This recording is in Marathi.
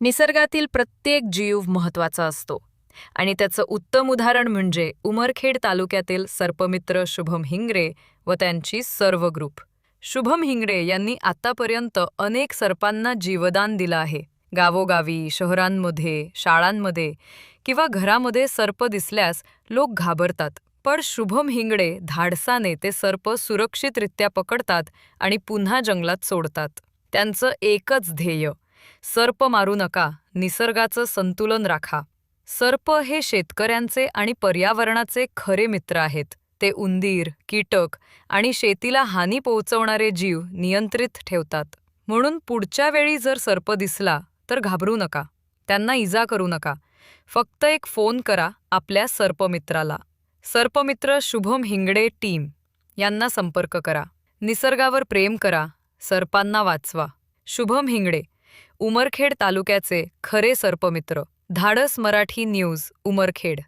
निसर्गातील प्रत्येक जीव महत्त्वाचा असतो. आणि त्याचं उत्तम उदाहरण म्हणजे उमरखेड तालुक्यातील सर्पमित्र शुभम हिंगरे व त्यांची सर्व ग्रुप. शुभम हिंगरे यांनी आतापर्यंत अनेक सर्पांना जीवदान दिलं आहे. गावोगावी शहरांमध्ये शाळांमध्ये किंवा घरामध्ये सर्प दिसल्यास लोक घाबरतात. पण शुभम हिंगडे धाडसाने ते सर्प सुरक्षितरित्या पकडतात आणि पुन्हा जंगलात सोडतात. त्यांचं एकच ध्येय सर्प मारू नका निसर्गाचं संतुलन राखा. सर्प हे शेतकऱ्यांचे आणि पर्यावरणाचे खरे मित्र आहेत. ते उंदीर कीटक आणि शेतीला हानी पोहोचवणारे जीव नियंत्रित ठेवतात. म्हणून पुढच्या वेळी जर सर्प दिसला तर घाबरू नका. त्यांना इजा करू नका. फक्त एक फोन करा आपल्या सर्पमित्राला सर्पमित्र शुभम हिंगडे टीम यांना संपर्क करा. निसर्गावर प्रेम करा. सर्पांना वाचवा. शुभम हिंगडे उमरखेड तालुक्याचे खरे सर्पमित्र. धाडस मराठी न्यूज उमरखेड.